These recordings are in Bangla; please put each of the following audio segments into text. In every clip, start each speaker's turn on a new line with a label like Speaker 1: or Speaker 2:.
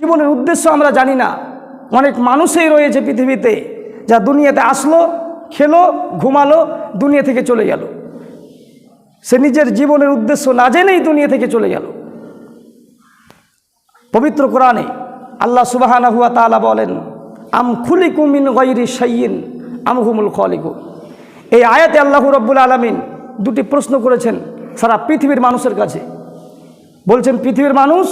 Speaker 1: জীবনের উদ্দেশ্য আমরা জানি না। অনেক মানুষই রয়েছে পৃথিবীতে, যা দুনিয়াতে আসলো, খেলো, ঘুমালো, দুনিয়া থেকে চলে গেল। সে নিজের জীবনের উদ্দেশ্য না জেনেই দুনিয়া থেকে চলে গেল। পবিত্র কোরআনে আল্লাহ সুবাহানা হুয়া তালা বলেন, আম খুলি কুমিন গৈরি সাইয়িন আম হুমুল খলিকু এই আয়াতে আল্লাহ রব্বুল আলমিন দুটি প্রশ্ন করেছেন সারা পৃথিবীর মানুষের কাছে। বলছেন, পৃথিবীর মানুষ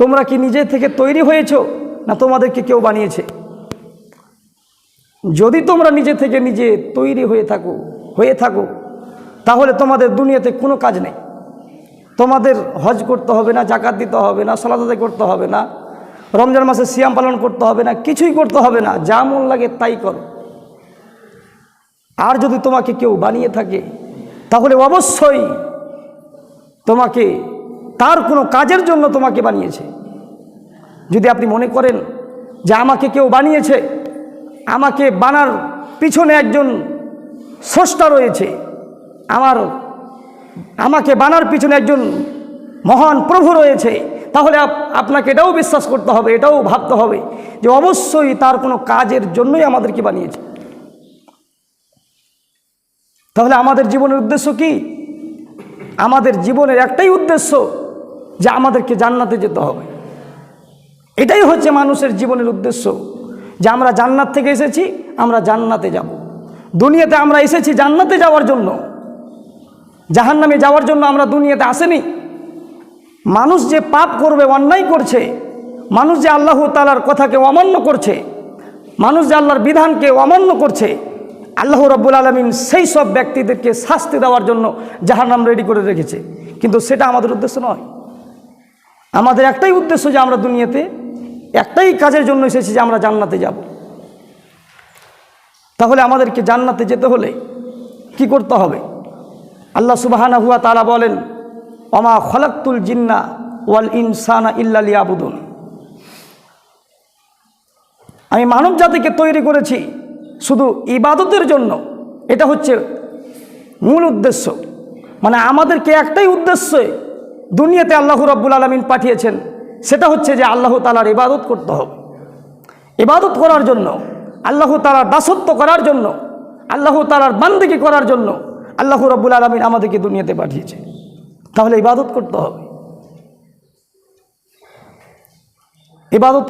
Speaker 1: তোমরা কি নিজে থেকে তৈরি হয়েছো না তোমাদেরকে কেউ বানিয়েছে? যদি তোমরা নিজে থেকে নিজে তৈরি হয়ে থাকো হয়ে থাকো, তাহলে তোমাদের দুনিয়াতে কোনো কাজ নেই। তোমাদের হজ করতে হবে না, জাকাত দিতে হবে না, সলাত আদায় করতে হবে না, রমজান মাসে সিয়াম পালন করতে হবে না, কিছুই করতে হবে না, যা মন লাগে তাই করো। আর যদি তোমাকে কেউ বানিয়ে থাকে, তাহলে অবশ্যই তোমাকে তার কোনো কাজের জন্য তোমাকে বানিয়েছে। যদি আপনি মনে করেন যে আমাকে কেউ বানিয়েছে, আমাকে বানার পিছনে একজন স্রষ্টা রয়েছে, আমার, আমাকে বানার পিছনে একজন মহান প্রভু রয়েছে, তাহলে আপনাকে এটাও বিশ্বাস করতে হবে, এটাও ভাবতে হবে যে অবশ্যই তার কোনো কাজের জন্যই আমাদেরকে বানিয়েছে। তাহলে আমাদের জীবনের উদ্দেশ্য কি? আমাদের জীবনের একটাই উদ্দেশ্য যে আমাদেরকে জান্নাতে যেতে হবে। এটাই হচ্ছে মানুষের জীবনের উদ্দেশ্য যে আমরা জান্নাত থেকে এসেছি, আমরা জান্নাতে যাব। দুনিয়াতে আমরা এসেছি জান্নাতে যাওয়ার জন্য। জাহান্নামে যাওয়ার জন্য আমরা দুনিয়াতে আসেনি। মানুষ যে পাপ করবে, অন্যায় করছে, মানুষ যে আল্লাহ তালার কথাকে অমান্য করছে, মানুষ যে আল্লাহর বিধানকে অমান্য করছে, আল্লাহ রব্বুল আলমিন সেই সব ব্যক্তিদেরকে শাস্তি দেওয়ার জন্য জাহান্নাম রেডি করে রেখেছে। কিন্তু সেটা আমাদের উদ্দেশ্য নয়। আমাদের একটাই উদ্দেশ্য যে আমরা দুনিয়াতে একটাই কাজের জন্য এসেছি যে আমরা জান্নাতে যাব। তাহলে আমাদেরকে জান্নাতে যেতে হলে কি করতে হবে? আল্লাহ সুবাহানা হুয়া তারা বলেন অমা খলাক্তুল জিন্না ওয়াল ইনসানা ইল্লালি আবুদুন আমি মানব জাতিকে তৈরি করেছি শুধু ইবাদতের জন্য, এটা হচ্ছে মূল উদ্দেশ্য। মানে আমাদেরকে একটাই উদ্দেশ্যে দুনিয়াতে আল্লাহ রব্বুল আলমিন পাঠিয়েছেন। সেটা হচ্ছে যে আল্লাহ তালার ইবাদত করতে হবে। ইবাদত করার জন্য, আল্লাহ তালার দাসত্ব করার জন্য, আল্লাহ তালার বান্দিকে করার জন্য আল্লাহ রব্বুল আলমিন আমাদেরকে দুনিয়াতে পাঠিয়েছে তাহলে ইবাদত করতে হবে। ইবাদত